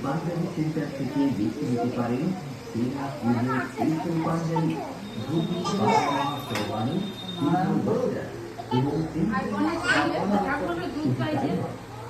Panjabi centre থেকে বেছে নিতে পারেন সেরা পুজোর স্পেশাল পাঞ্জাবি ধুতি পায়জামা শেরওয়ানি পুজোর বস্ত্র এবং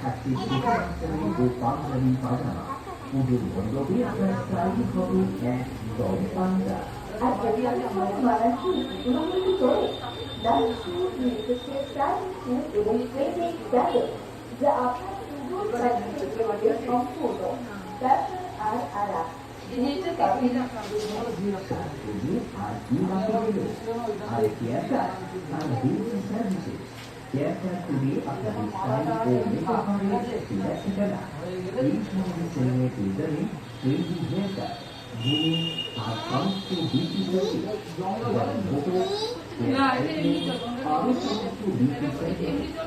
থাকছে সুপারস্টারি ও পাঞ্জাবি পায়জামা পুজোর মণ্ডপে আপনার স্টাইল হবে একদম পাঞ্জা আর যদি আমি আমার বানাচ্ছি এগুলো কিন্তু করে দামি শুট নির্দিষ্ট স্টাইল শুট এবং ট্রেনিং জ্যাকেট যা আপনার সুন্দর বাড়িতে একেবারে সম্পূর্ণ Aircraft to be of the design or make of it select color. Each movie segment usually changing haircut, meaning are comes to DTC, while photos, hair, or to DTC.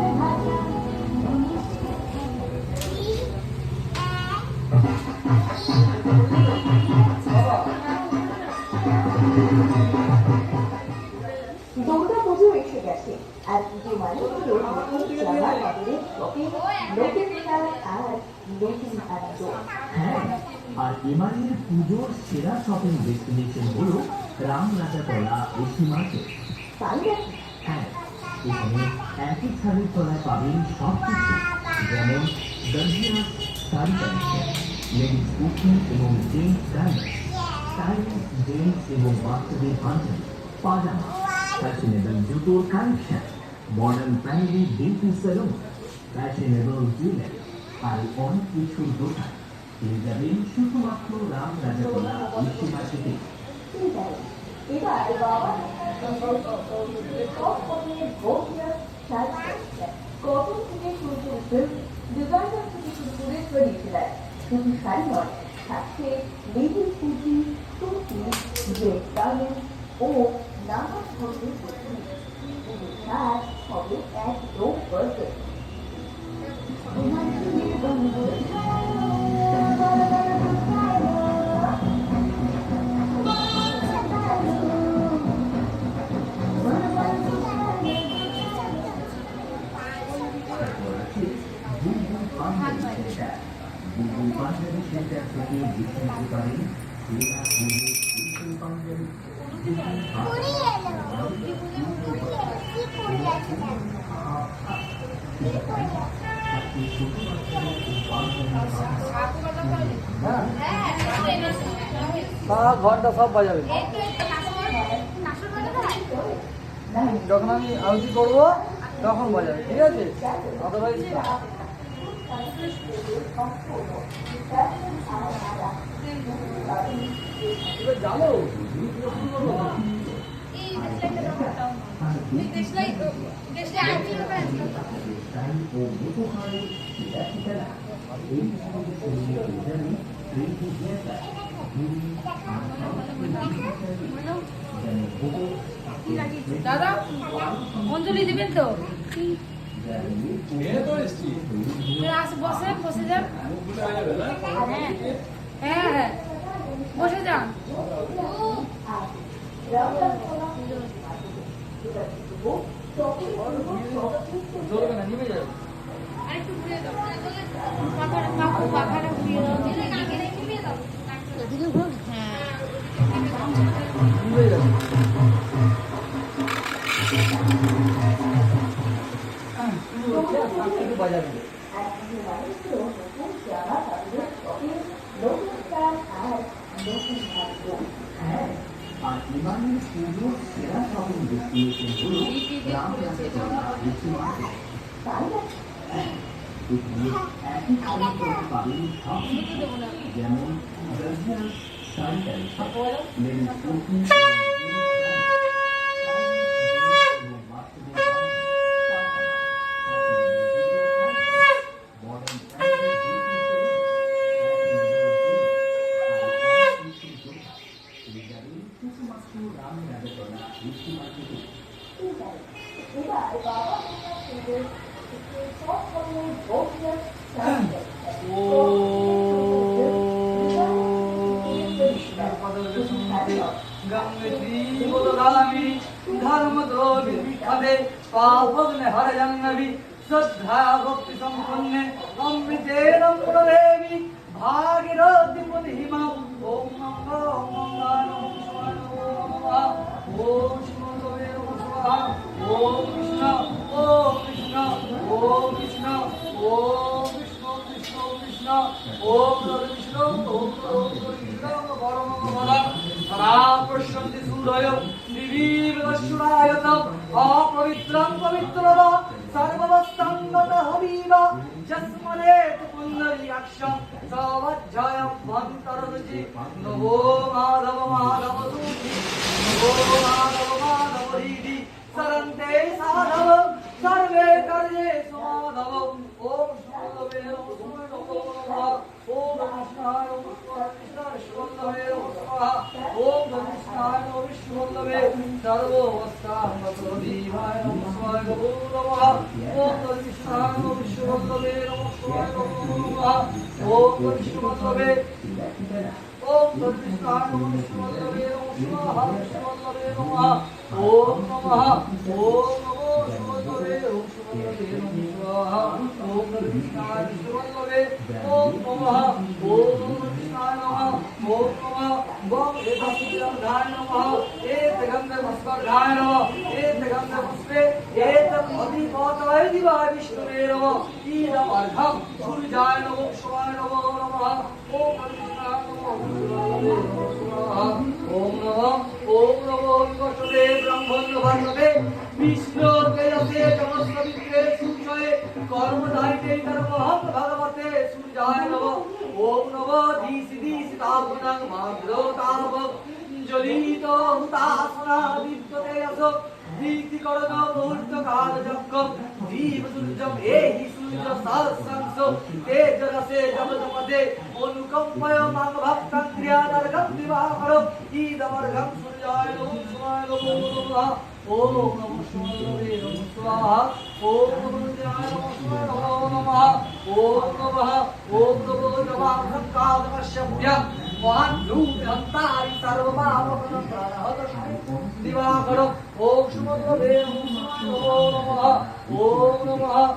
হ্যাঁ আর এবারের পুজোর সেরা শপিং ডেস্টিনেশন হলো Ramrajatala AC market তাই নাকি হ্যাঁ এখানে একই ছাদের তলায় পাবেন সব কিছু যেমন দর্জিয়া শাড়ি কালেকশন লেডিস কুর্তি এবং জেন্টস গার্মেন্টস স্টাইলিশ জেন্টস এবং বাচ্চাদের পাঞ্জাবি পাজামা ফ্যাশনেবল জুতোর collection modern family beauty salon fashionable jewellery আর অনেক কিছুর দোকান পেয়ে যাবেন শুধুমাত্র রাম মার্কেটে ঠিক আছে এবার বাবা কটন থেকে করে সিল্ক ডিজাইনার থেকে শুরু করে ট্রেডিশনাল শুধু শাড়ি নয় থাকছে লেডিস কুর্তি টুপি ও পাঞ্জাবি সারা ঘণ্টা সব বাজাবে। যখন আমি আরতি করব, তখন বাজাবে, ঠিক আছে? অতটাই জানো দাদা অঞ্জলি দিবেন তো? আস বসে বসে যান। হ্যাঁ হ্যাঁ হ্যাঁ বসে যান চলবে না নিবে আর এবারের পুজোর সেরা শপিং ডেস্টিনেশন হলো রামরাজাতলা এসি মার্কেট হ্যাঁ এখানে একই ছাদের তলায় পাবেন সব কিছু যেমন দর্জিয়া শাড়ি কালেকশন লেডিস কুর্তি এবার বাবা সুন্দর গঙ্গী ধর্ম দ্রোবিখাদে পাপগ্নে হর জন্নবি শ্রদ্ধা ভক্তি সম্পন্নে অমৃতে দেবী ভাগীরথী নমঃ ওম সদা পশ্যন্তি সূর্যয় দিবীবশুরায়তম অপবিত্রং পবিত্রব সর্ববস্তঙ্গত হবিব। যস্মরে পুণ্ডরীকাক্ষ সবজ্জয় মন্তরজি নভো মাধব মাধব দূতি শিববে নমঃ ওম কৃষ্ণায় নমঃ শিববে সর্বস্থাঙ্গতদীভায় নমঃ নমঃ ওম কৃষ্ণায় নমঃ শিববে নমঃ ওম কৃষ্ণবে ওম কৃষ্ণায় নমঃ শিববে নমঃ শিববে নমঃ ওম নমঃ ওম নমো শিববে ওম শিববে নমঃ ওম কৃষ্ণায় শিববে ওম নমঃ ওম কৃষ্ণায় নমঃ ওম নমঃ ওম এতস্মিরায় নমঃ এতগন্ধ পুষ্পায় নমঃ এতগন্ধ পুষ্পে এতৎ অধিপতয় দিবায় বিষ্ণুরে নমঃ ঈদম অর্ঘম সূর্যায় নমঃ শিবায় নমঃ নমঃ ওম কৃষ্ণায় নমঃ ওম নমঃ ওম নমঃ বিকটবে ব্রহ্মণ্য ভান্ডবে বিষ্ণু তেজসে তমস্বিত্রে সূর্যয়ে কর্মধারিতে কর্মহং ভগবতে সূর্যায় নমঃ ওম নমঃ দিশি দিশি তাপনং মাদ্রো তাপ জ্বলিত হুতাসনা বিদ্যতে অস ভীতি করণ মুহূর্ত কাল যজ্ঞ জীব সূর্যম এহি সূর্য সহস্রাংশ তেজ রসে জগৎপদে অনুকম্পয় মাং ভক্তাং ক্রিয়াদার্গম দিবাকর ঈদমর্ঘম সূর্যায় নমঃ শিবায় নমো নমঃ ওম নমঃ শিবায় নমঃ স্বাহা ওম শিবায় নমঃ শিবায় নমো নমঃ ওম নমঃ ওম নমো নমঃ ভক্তাদমশ্যভ্য মহান রূপ হন্তারি সর্বপাপকরণ প্রাণহত দিবাকর ওম শিবায় নমঃ শিবায় নমো নমঃ ওম নমঃ